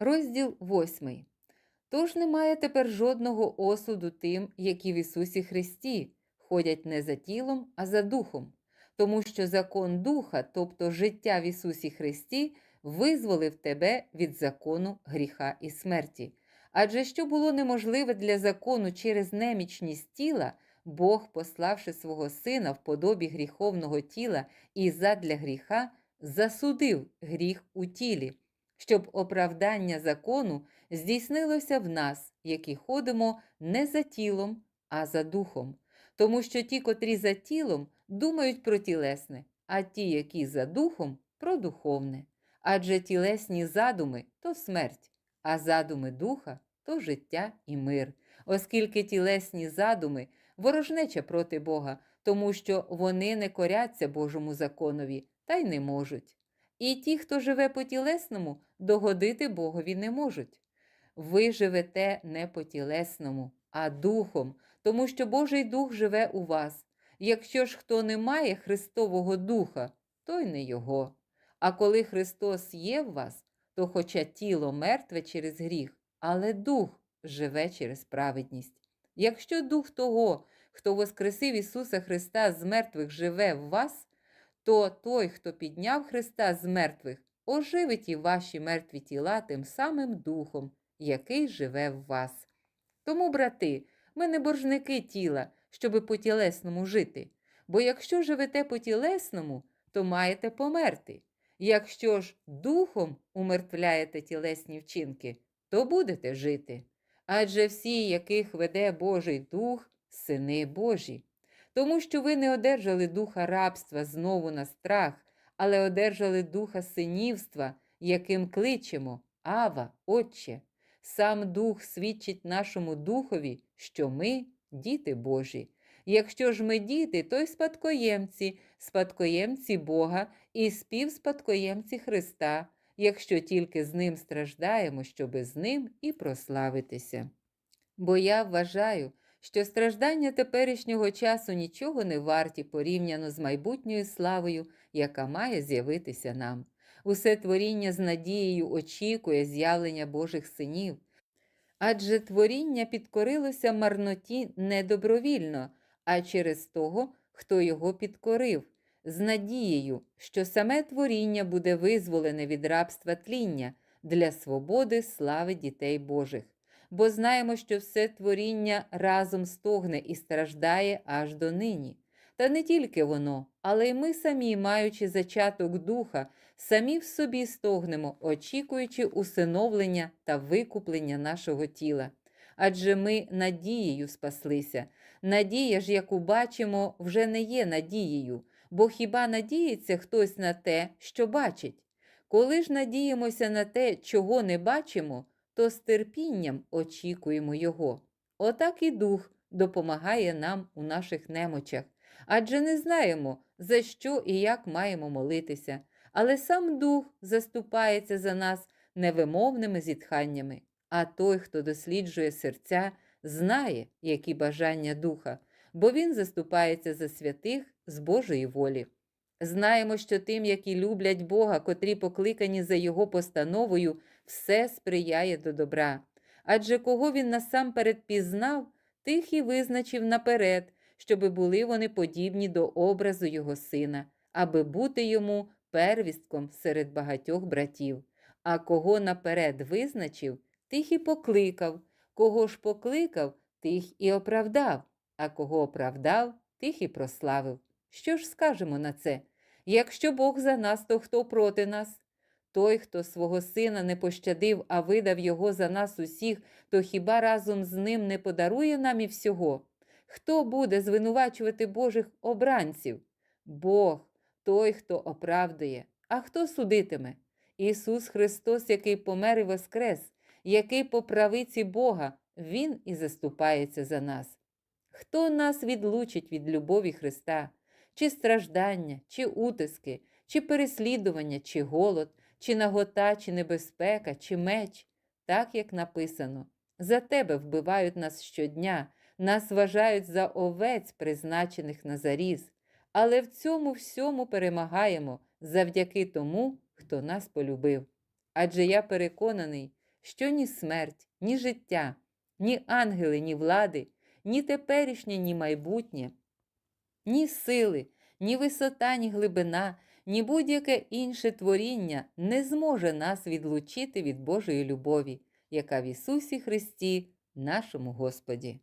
Розділ 8. Тож немає тепер жодного осуду тим, які в Ісусі Христі ходять не за тілом, а за духом, тому що закон духа, тобто життя в Ісусі Христі, визволив тебе від закону гріха і смерті. Адже що було неможливе для закону через немічність тіла, Бог, пославши свого Сина в подобі гріховного тіла і задля гріха, засудив гріх у тілі, щоб оправдання закону здійснилося в нас, які ходимо не за тілом, а за духом. Тому що ті, котрі за тілом, думають про тілесне, а ті, які за духом, про духовне. Адже тілесні задуми то смерть, а задуми духа то життя і мир, оскільки тілесні задуми ворожнеча проти Бога, тому що вони не коряться Божому законові та й не можуть. І ті, хто живе по тілесному, догодити Богові не можуть. Ви живете не по тілесному, а духом, тому що Божий Дух живе у вас. Якщо ж хто не має Христового Духа, то й не Його. А коли Христос є в вас, то хоча тіло мертве через гріх, але дух живе через праведність. Якщо дух того, хто воскресив Ісуса Христа з мертвих живе в вас, то той, хто підняв Христа з мертвих, оживить і ваші мертві тіла тим самим духом, який живе в вас. Тому, брати, ми не боржники тіла, щоби по тілесному жити. Бо якщо живете по тілесному, то маєте померти. Якщо ж духом умертвляєте тілесні вчинки, то будете жити. Адже всі, яких веде Божий Дух, сини Божі. Тому що ви не одержали духа рабства знову на страх, але одержали духа синівства, яким кличемо Ава, Отче. Сам Дух свідчить нашому Духові, що ми діти Божі. Якщо ж ми діти, то й спадкоємці, спадкоємці Бога і співспадкоємці Христа, якщо тільки з ним страждаємо, щоби з ним і прославитися. Бо я вважаю, що страждання теперішнього часу нічого не варті порівняно з майбутньою славою, яка має з'явитися нам. Усе творіння з надією очікує з'явлення Божих синів. Адже творіння підкорилося марноті не добровільно, а через того, хто його підкорив, з надією, що саме творіння буде визволене від рабства тління для свободи слави дітей Божих. Бо знаємо, що все творіння разом стогне і страждає аж до нині. Та не тільки воно, але й ми самі, маючи зачаток духа, самі в собі стогнемо, очікуючи усиновлення та викуплення нашого тіла. Адже ми надією спаслися. Надія ж, яку бачимо, вже не є надією, бо хіба надіється хтось на те, що бачить? Коли ж надіємося на те, чого не бачимо, то з терпінням очікуємо Його. Отак і Дух допомагає нам у наших немочах, адже не знаємо, за що і як маємо молитися, але сам Дух заступається за нас невимовними зітханнями, а той, хто досліджує серця, знає, які бажання духа, бо він заступається за святих з Божої волі. Знаємо, що тим, які люблять Бога, котрі покликані за Його постановою, все сприяє до добра. Адже кого він насамперед пізнав, тих і визначив наперед, щоби були вони подібні до образу Його сина, аби бути йому первістком серед багатьох братів. А кого наперед визначив, тих і покликав, кого ж покликав, тих і оправдав, а кого оправдав, тих і прославив. Що ж скажемо на це? Якщо Бог за нас, то хто проти нас? Той, хто свого сина не пощадив, а видав його за нас усіх, то хіба разом з ним не подарує нам і всього? Хто буде звинувачувати Божих обранців? Бог, той, хто оправдує, а хто судитиме? Ісус Христос, який помер і воскрес, який по правиці Бога, Він і заступається за нас. Хто нас відлучить від любові Христа, чи страждання, чи утиски, чи переслідування, чи голод, чи нагота, чи небезпека, чи меч, так як написано: за тебе вбивають нас щодня, нас вважають за овець, призначених на заріз, але в цьому всьому перемагаємо завдяки тому, хто нас полюбив. Адже я переконаний, що ні смерть, ні життя, ні ангели, ні влади, ні теперішнє, ні майбутнє, ні сили, ні висота, ні глибина, ні будь-яке інше творіння не зможе нас відлучити від Божої любові, яка в Ісусі Христі, нашому Господі.